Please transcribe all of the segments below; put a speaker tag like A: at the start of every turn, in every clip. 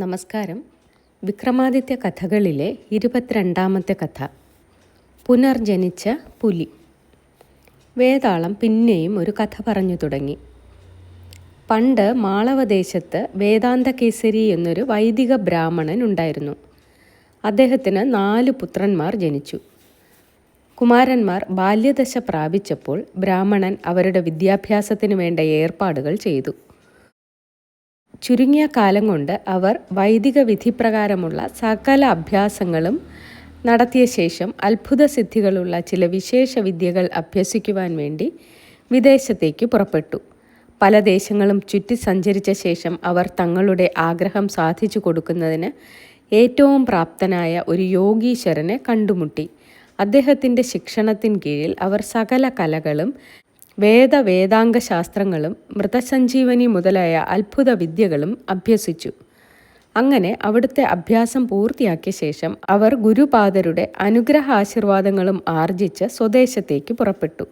A: നമസ്കാരം. വിക്രമാദിത്യ കഥകളിലെ ഇരുപത്തിരണ്ടാമത്തെ കഥ. പുനർജനിച്ച പുലി. വേതാളം പിന്നെയും ഒരു കഥ പറഞ്ഞു തുടങ്ങി. പണ്ട് മാളവദേശത്ത് വേദാന്തകേസരി എന്നൊരു വൈദിക ബ്രാഹ്മണൻ ഉണ്ടായിരുന്നു. അദ്ദേഹത്തിന് നാല് പുത്രന്മാർ ജനിച്ചു. കുമാരന്മാർ ബാല്യദശ പ്രാപിച്ചപ്പോൾ ബ്രാഹ്മണൻ അവരുടെ വിദ്യാഭ്യാസത്തിന് വേണ്ട ഏർപ്പാടുകൾ ചെയ്തു. ചുരുങ്ങിയ കാലം കൊണ്ട് അവർ വൈദിക വിധിപ്രകാരമുള്ള സകല അഭ്യാസങ്ങളും നടത്തിയ ശേഷം അത്ഭുത സിദ്ധികളുള്ള ചില വിശേഷ വിദ്യകൾ അഭ്യസിക്കുവാൻ വേണ്ടി വിദേശത്തേക്ക് പുറപ്പെട്ടു. പല ദേശങ്ങളും ചുറ്റി സഞ്ചരിച്ച ശേഷം അവർ തങ്ങളുടെ ആഗ്രഹം സാധിച്ചു കൊടുക്കുന്നതിന് ഏറ്റവും പ്രാപ്തനായ ഒരു യോഗീശ്വരനെ കണ്ടുമുട്ടി. അദ്ദേഹത്തിന്റെ ശിക്ഷണത്തിൻ കീഴിൽ അവർ സകല കലകളും വേദ വേദാംഗ ശാസ്ത്രങ്ങളും മൃതസഞ്ജീവനി മുതലായ അത്ഭുത വിദ്യകളും അഭ്യസിച്ചു. അങ്ങനെ അവിടുത്തെ അഭ്യാസം പൂർത്തിയാക്കിയ ശേഷം അവർ ഗുരുപാദരുടെ അനുഗ്രഹ ആശീർവാദങ്ങളും ആർജിച്ച് സ്വദേശത്തേക്ക് പുറപ്പെട്ടു.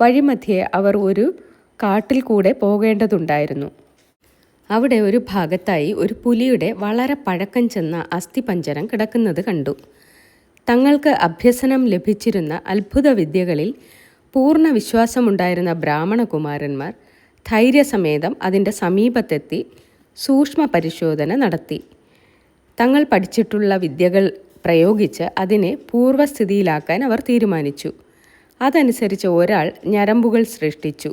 A: വഴിമധ്യേ അവർ ഒരു കാട്ടിൽ കൂടെ പോകേണ്ടതുണ്ടായിരുന്നു. അവിടെ ഒരു ഭാഗത്തായി ഒരു പുലിയുടെ വളരെ പഴക്കം ചെന്ന അസ്ഥിപഞ്ചരം കിടക്കുന്നത് കണ്ടു. തങ്ങൾക്ക് അഭ്യസനം ലഭിച്ചിരുന്ന അത്ഭുത വിദ്യകളിൽ പൂർണ വിശ്വാസമുണ്ടായിരുന്ന ബ്രാഹ്മണകുമാരന്മാർ ധൈര്യസമേതം അതിന്റെ സമീപത്തെത്തി സൂക്ഷ്മ പരിശോധന നടത്തി. തങ്ങൾ പഠിച്ചിട്ടുള്ള വിദ്യകൾ പ്രയോഗിച്ച് അതിനെ പൂർവസ്ഥിതിയിലാക്കാൻ അവർ തീരുമാനിച്ചു. അതനുസരിച്ച് ഒരാൾ ഞരമ്പുകൾ സൃഷ്ടിച്ചു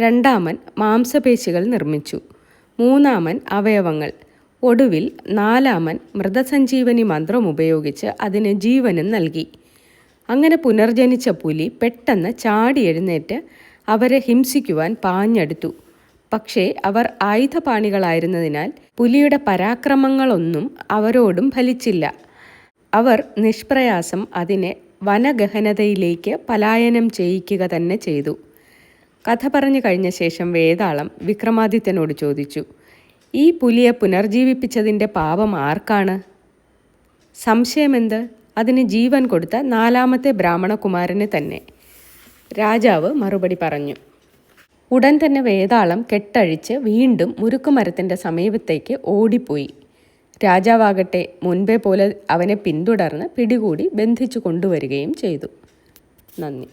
A: രണ്ടാമൻ മാംസപേശികൾ നിർമ്മിച്ചു മൂന്നാമൻ അവയവങ്ങൾ ഒടുവിൽ നാലാമൻ മൃതസഞ്ജീവനി മന്ത്രം ഉപയോഗിച്ച് അതിന് ജീവനും നൽകി. അങ്ങനെ പുനർജനിച്ച പുലി പെട്ടെന്ന് ചാടി എഴുന്നേറ്റ് അവരെ ഹിംസിക്കുവാൻ പാഞ്ഞെടുത്തു. പക്ഷേ അവർ ആയുധപാണികളായിരുന്നതിനാൽ പുലിയുടെ പരാക്രമങ്ങളൊന്നും അവരോടും ഫലിച്ചില്ല. അവർ നിഷ്പ്രയാസം അതിനെ വനഗഹനതയിലേക്ക് പലായനം ചെയ്യിക്കുക തന്നെ ചെയ്തു. കഥ പറഞ്ഞു കഴിഞ്ഞ ശേഷം വേതാളം വിക്രമാദിത്യനോട് ചോദിച്ചു ഈ പുലിയെ പുനർജീവിപ്പിച്ചതിന്റെ പാപം ആർക്കാണ്? സംശയമെന്ത്? അതിന് ജീവൻ കൊടുത്ത നാലാമത്തെ ബ്രാഹ്മണകുമാരന് തന്നെ. രാജാവ് മറുപടി പറഞ്ഞു. ഉടൻ തന്നെ വേതാളം കെട്ടഴിച്ച് വീണ്ടും മുരുക്കുമരത്തിന്റെ സമീപത്തേക്ക് ഓടിപ്പോയി. രാജാവാകട്ടെ മുൻപേ പോലെ അവനെ പിന്തുടർന്ന് പിടികൂടി ബന്ധിച്ചു കൊണ്ടുവരികയും ചെയ്തു. നന്ദി.